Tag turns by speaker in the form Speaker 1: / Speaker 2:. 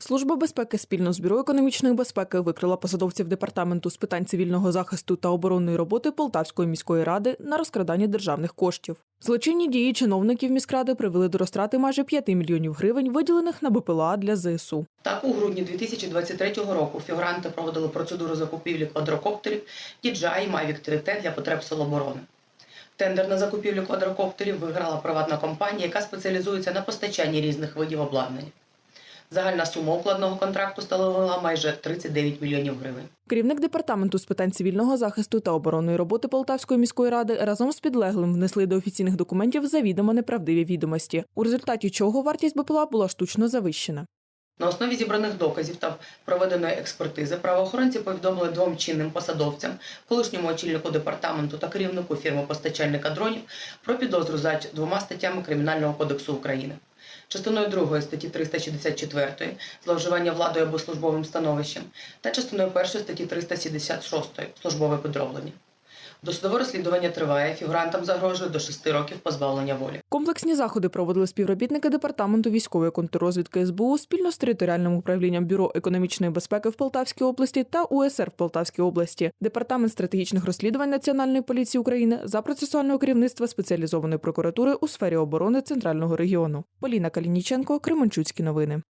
Speaker 1: Служба безпеки спільно з бюро економічної безпеки викрила посадовців департаменту з питань цивільного захисту та оборонної роботи Полтавської міської ради на розкрадання державних коштів. Злочинні дії чиновників міськради привели до розтрати майже 5 мільйонів гривень, виділених на БПЛА для ЗСУ.
Speaker 2: Так, у грудні 2023 року фігуранти проводили процедуру закупівлі квадрокоптерів DJI Mavic 3T для потреб Сил оборони. Тендер на закупівлю квадрокоптерів виграла приватна компанія, яка спеціалізується на постачанні різних видів обладнання. Загальна сума укладного контракту становила майже 39 мільйонів гривень.
Speaker 1: Керівник департаменту з питань цивільного захисту та оборонної роботи Полтавської міської ради разом з підлеглим внесли до офіційних документів завідомо неправдиві відомості, у результаті чого вартість БПЛА була штучно завищена.
Speaker 2: На основі зібраних доказів та проведеної експертизи правоохоронці повідомили двом чинним посадовцям, колишньому очільнику департаменту та керівнику фірми постачальника дронів про підозру за двома статтями Кримінального кодексу України. Частиною 2 статті 364 зловживання владою або службовим становищем та частиною 1 статті 376 службове підроблення. Досудове розслідування триває, фігурантам загрожує до 6 років позбавлення волі.
Speaker 1: Комплексні заходи проводили співробітники департаменту військової контррозвідки СБУ спільно з територіальним управлінням бюро економічної безпеки в Полтавській області та УСР в Полтавській області, департамент стратегічних розслідувань Національної поліції України за процесуального керівництва спеціалізованої прокуратури у сфері оборони центрального регіону. Поліна Калініченко, Кременчуцькі новини.